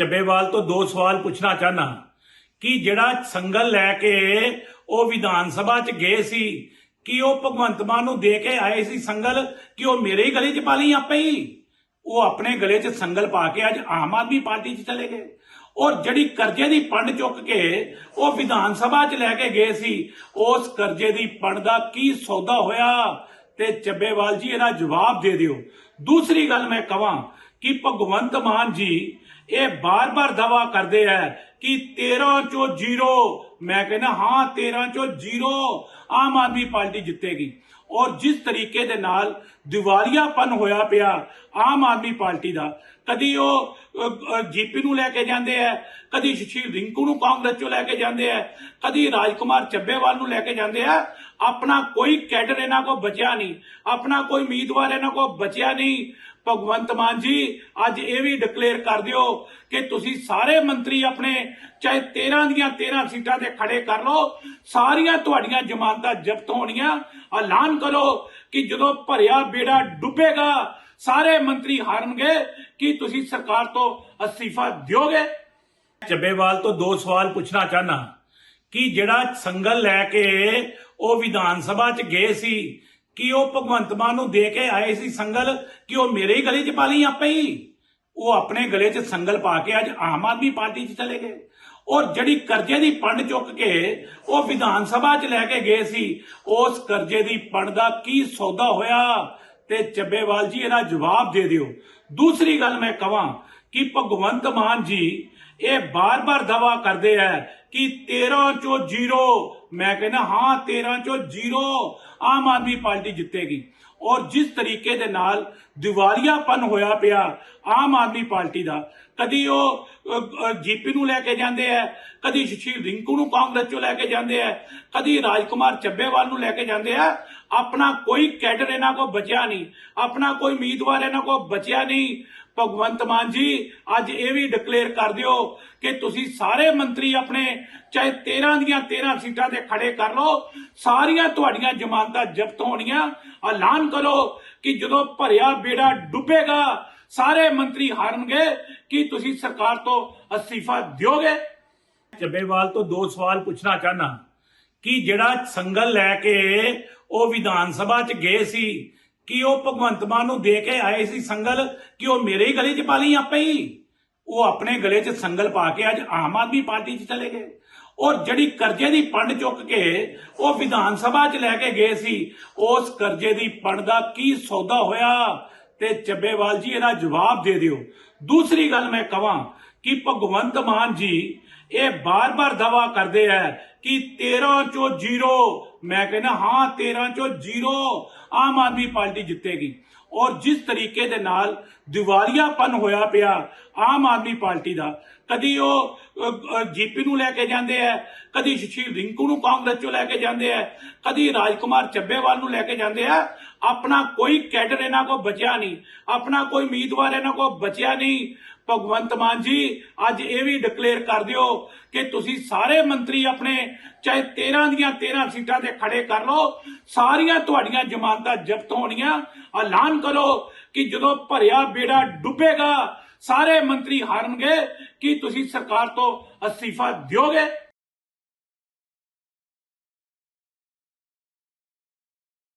ਚੱਬੇਵਾਲ ਤੋਂ ਦੋ ਸਵਾਲ ਪੁੱਛਣਾ ਚਾਹਨਾ ਕਿ ਜਿਹੜਾ ਸੰਗਲ ਲੈ ਕੇ ਉਹ ਵਿਧਾਨ ਸਭਾ 'ਚ ਗਏ ਸੀ, ਕਿ ਉਹ ਭਗਵੰਤ ਮਾਨ ਨੂੰ ਦੇ ਕੇ ਆਏ ਸੀ ਸੰਗਲ, ਕਿ ਉਹ ਮੇਰੇ ਹੀ ਗਲੇ 'ਚ ਪਾ ਲਈ ਆਪੇ ਹੀ? ਉਹ ਆਪਣੇ ਗਲੇ 'ਚ ਸੰਗਲ ਪਾ ਕੇ ਅੱਜ ਆਮ ਆਦਮੀ ਪਾਰਟੀ 'ਚ ਚਲੇ ਗਏ। ਔਰ ਜਿਹੜੀ ਕਰਜ਼ੇ ਦੀ ਪੰਡ ਚੁੱਕ ਕੇ ਉਹ ਵਿਧਾਨ ਸਭਾ 'ਚ ਲੈ ਕੇ ਗਏ ਸੀ, ਉਸ ਕਰਜ਼ੇ ਦੀ ਪੰਡ ਦਾ ਕੀ ਸੌਦਾ ਹੋਇਆ? ਤੇ ਚੱਬੇਵਾਲ ਜੀ, ਇਹਦਾ ਜਵਾਬ ਦੇ ਦਿਓ। ਦੂਸਰੀ ਗੱਲ ਮੈਂ ਕਹਾਂ ਕਿ ਭਗਵੰਤ ਮਾਨ ਜੀ ਇਹ ਬਾਰ-ਬਾਰ ਦਾਵਾ ਕਰਦੇ ਹੈ ਕਿ 13 ਚੋਂ 0 ਮੈਂ ਕਹਿੰਦਾ, ਹਾਂ 13 ਚੋਂ 0 ਆਮ ਆਦਮੀ ਪਾਰਟੀ ਜਿੱਤੇਗੀ। ਔਰ ਜਿਸ ਤਰੀਕੇ ਦੇ ਨਾਲ ਦਿਵਾਲੀਆਪਨ ਹੋਇਆ ਪਿਆ ਆਮ ਆਦਮੀ ਪਾਰਟੀ ਦਾ, ਕਦੀ ਉਹ ਜੀਪੀ ਨੂੰ ਲੈ ਕੇ ਜਾਂਦੇ ਆ, ਕਦੀ ਸ਼ਸ਼ੀਰ ਰਿੰਕੂ ਨੂੰ ਕਾਂਗਰਸ ਚੋਂ ਲੈ ਕੇ ਜਾਂਦੇ ਆ, ਕਦੀ ਰਾਜਕੁਮਾਰ ਚੱਬੇਵਾਲ ਨੂੰ ਲੈ ਕੇ ਜਾਂਦੇ ਆ, ਆਪਣਾ ਕੋਈ ਕੈਡਰ ਇਹਨਾਂ ਕੋ ਬਚਿਆ ਨਹੀਂ, ਆਪਣਾ ਕੋਈ ਉਮੀਦਵਾਰ ਇਹਨਾਂ ਕੋ ਬਚਿਆ ਨਹੀਂ ਭਗਵੰਤ ਮਾਨ ਜੀ, ਅੱਜ ਇਹ ਵੀ ਡਿਕਲੇਅਰ ਕਰ ਦਿਓ ਕਿ ਤੁਸੀਂ ਸਾਰੇ ਮੰਤਰੀ ਆਪਣੇ, ਚਾਹੇ 13 ਦੀਆਂ 13 ਸੀਟਾਂ ਤੇ ਖੜੇ ਕਰ ਲਓ, ਸਾਰੀਆਂ ਤੁਹਾਡੀਆਂ ਜ਼ਮਾਨਤਾਂ ਜ਼ਬਤ ਹੋਣੀਆਂ। ਐਲਾਨ ਕਰੋ ਕਿ ਜਦੋਂ ਭਰਿਆ ਬੇੜਾ ਡੁੱਬੇਗਾ, ਸਾਰੇ ਮੰਤਰੀ ਹਾਰਨਗੇ ਕਿ ਤੁਸੀਂ ਸਰਕਾਰ ਤੋਂ ਅਸਤੀਫਾ ਦਿਓਗੇ। ਚੱਬੇਵਾਲ ਤੋਂ ਦੋ ਸਵਾਲ ਪੁੱਛਣਾ ਚਾਹਨਾ ਕਿ ਜਿਹੜਾ ਸੰਗਲ ਲੈ ਕੇ ਉਹ ਵਿਧਾਨ ਸਭਾ 'ਚ ਗਏ ਸੀ ਕਿ ਉਹ ਭਗਵੰਤ ਮਾਨ ਨੂੰ ਦੇ ਕੇ ਆਏ ਸੀ ਸੰਗਲ, ਕਿ ਉਹ ਮੇਰੇ ਹੀ ਗਲੇ 'ਚ ਪਾ ਲਈ ਆਪੇ ਹੀ। ਉਹ ਆਪਣੇ ਗਲੇ 'ਚ ਸੰਗਲ ਪਾ ਕੇ ਅੱਜ ਆਮ ਆਦਮੀ ਪਾਰਟੀ 'ਚ ਚਲੇ ਗਏ। ਔਰ ਜਿਹੜੀ ਕਰਜ਼ੇ ਦੀ ਪੰਡ ਚੁੱਕ ਕੇ ਉਹ ਵਿਧਾਨ ਸਭਾ 'ਚ ਲੈ ਕੇ ਗਏ ਸੀ, ਉਸ ਕਰਜ਼ੇ ਦੀ ਪੰਡ ਦਾ ਕੀ ਸੌਦਾ ਹੋਇਆ? ਤੇ ਚੱਬੇਵਾਲ ਜੀ, ਇਹਦਾ ਜਵਾਬ ਦੇ ਦਿਓ। ਦੂਸਰੀ ਗੱਲ ਮੈਂ ਕਹਾਂ ਕਿ ਭਗਵੰਤ ਮਾਨ ਜੀ, ਇਹ ਬਾਰ-ਬਾਰ ਦਾਵਾ ਕਰਦੇ ਹੈ ਕਿ 13 ਚੋਂ 0 ਮੈਂ ਕਹਿੰਦਾ, ਹਾਂ 13 ਚੋਂ 0 ਆਮ ਆਦਮੀ ਪਾਰਟੀ ਜਿੱਤੇਗੀ। ਔਰ ਜਿਸ ਤਰੀਕੇ ਦੇ ਨਾਲ ਦਿਵਾਲੀਆਪਨ ਹੋਇਆ ਪਿਆ ਆਮ ਆਦਮੀ ਪਾਰਟੀ ਦਾ, ਕਦੀ ਉਹ ਜੀਪੀ ਨੂੰ ਲੈ ਕੇ ਜਾਂਦੇ ਆ, ਕਦੀ ਸ਼ਸ਼ੀਰ ਰਿੰਕੂ ਨੂੰ ਕਾਂਗਰਸ ਚੋਂ ਲੈ ਕੇ ਜਾਂਦੇ ਆ, ਕਦੀ ਰਾਜਕੁਮਾਰ ਚੱਬੇਵਾਲ ਨੂੰ ਲੈ ਕੇ ਜਾਂਦੇ ਆ, ਆਪਣਾ ਕੋਈ ਕੈਡਰ ਇਹਨਾਂ ਕੋ ਬਚਿਆ ਨਹੀਂ, ਆਪਣਾ ਕੋਈ ਉਮੀਦਵਾਰ ਇਹਨਾਂ ਕੋ ਬਚਿਆ ਨਹੀਂ। ਭਗਵੰਤ ਮਾਨ ਜੀ, ਅੱਜ ਇਹ ਵੀ ਡਿਕਲੇਅਰ ਕਰ ਦਿਓ ਕਿ ਤੁਸੀਂ ਸਾਰੇ ਮੰਤਰੀ ਆਪਣੇ, ਚਾਹੇ 13 ਦੀਆਂ 13 ਸੀਟਾਂ ਤੇ ਖੜੇ ਕਰ ਲਓ, ਸਾਰੀਆਂ ਤੁਹਾਡੀਆਂ ਜ਼ਮਾਨਤਾਂ ਜ਼ਬਤ ਹੋਣੀਆਂ। ਐਲਾਨ ਕਰੋ ਕਿ ਜਦੋਂ ਭਰਿਆ ਬੇੜਾ ਡੁੱਬੇਗਾ, ਸਾਰੇ ਮੰਤਰੀ ਹਾਰਨਗੇ ਕਿ ਤੁਸੀਂ ਸਰਕਾਰ ਤੋਂ ਅਸਤੀਫਾ ਦਿਓਗੇ। ਚੱਬੇਵਾਲ ਤੋਂ ਦੋ ਸਵਾਲ ਪੁੱਛਣਾ ਚਾਹਨਾ ਕਿ ਜਿਹੜਾ ਸੰਗਲ ਲੈ ਕੇ ਉਹ ਵਿਧਾਨ ਸਭਾ 'ਚ ਗਏ ਸੀ, ਕਿ ਉਹ ਭਗਵੰਤ ਮਾਨ ਨੂੰ ਦੇ ਕੇ ਆਏ ਸੀ ਸੰਗਲ, ਕਿ ਉਹ ਮੇਰੇ ਹੀ ਗਲੀ 'ਚ ਪਾ ਲਈ ਆਪੇ ਹੀ? ਉਹ ਆਪਣੇ ਗਲੇ 'ਚ ਸੰਗਲ ਪਾ ਕੇ ਅੱਜ ਆਮ ਆਦਮੀ ਪਾਰਟੀ 'ਚ ਚਲੇ ਗਏ। ਔਰ ਜਿਹੜੀ ਕਰਜ਼ੇ ਦੀ ਪੰਡ ਚੁੱਕ ਕੇ ਉਹ ਵਿਧਾਨ ਸਭਾ 'ਚ ਲੈ ਕੇ ਗਏ ਸੀ, ਉਸ ਕਰਜ਼ੇ ਦੀ ਪੰਡ ਦਾ ਕੀ ਸੌਦਾ ਹੋਇਆ ਤੇ ਚੱਬੇਵਾਲ ਜੀ ਇਹਦਾ ਜਵਾਬ ਦੇ ਦਿਓ। ਦੂਸਰੀ ਗੱਲ ਮੈਂ ਕਹਾਂ ਕਿ ਭਗਵੰਤ ਮਾਨ ਜੀ ਇਹ ਬਾਰ-ਬਾਰ ਦਾਵਾ ਕਰਦੇ ਹੈ ਕਿ 13 ਚੋਂ 0 ਮੈਂ ਕਹਿੰਦਾ ਹਾਂ 13 ਚੋਂ 0 ਆਮ ਆਦਮੀ ਪਾਰਟੀ ਜਿੱਤੇਗੀ। ਔਰ ਜਿਸ ਤਰੀਕੇ ਦੇ ਨਾਲ ਦਿਵਾਲੀਆਪਨ ਹੋਇਆ ਪਿਆ ਆਮ ਆਦਮੀ ਪਾਰਟੀ ਦਾ, ਕਦੀ ਉਹ ਜੀਪੀ ਨੂੰ ਲੈ ਕੇ ਜਾਂਦੇ ਆ, ਕਦੀ ਸ਼ਸ਼ੀਰ ਰਿੰਕੂ ਨੂੰ ਕਾਂਗਰਸ ਚੋਂ ਲੈ ਕੇ ਜਾਂਦੇ ਆ, ਕਦੀ ਰਾਜਕੁਮਾਰ ਚੱਬੇਵਾਲ ਨੂੰ ਲੈ ਕੇ ਜਾਂਦੇ ਆ, ਆਪਣਾ ਕੋਈ ਕੈਡਰ ਇਹਨਾਂ ਕੋ ਬਚਿਆ ਨਹੀਂ, ਆਪਣਾ ਕੋਈ ਉਮੀਦਵਾਰ ਇਹਨਾਂ ਕੋ ਬਚਿਆ ਨਹੀਂ। ਭਗਵੰਤ ਮਾਨ ਜੀ, ਅੱਜ ਇਹ ਵੀ ਡਿਕਲੇਅਰ ਕਰ ਦਿਓ ਕਿ ਤੁਸੀਂ ਸਾਰੇ ਮੰਤਰੀ ਆਪਣੇ, ਚਾਹੇ 13 ਦੀਆਂ 13 ਸੀਟਾਂ ਤੇ ਖੜੇ ਕਰ ਲਓ, ਸਾਰੀਆਂ ਤੁਹਾਡੀਆਂ ਜ਼ਮਾਨਤਾਂ ਜ਼ਬਤ ਹੋਣੀਆਂ। ਐਲਾਨ ਕਰੋ ਕਿ ਜਦੋਂ ਭਰਿਆ ਬੇੜਾ ਡੁੱਬੇਗਾ, ਸਾਰੇ ਮੰਤਰੀ ਹਾਰਨਗੇ ਕਿ ਤੁਸੀਂ ਸਰਕਾਰ ਤੋਂ ਅਸਤੀਫਾ ਦਿਓਗੇ।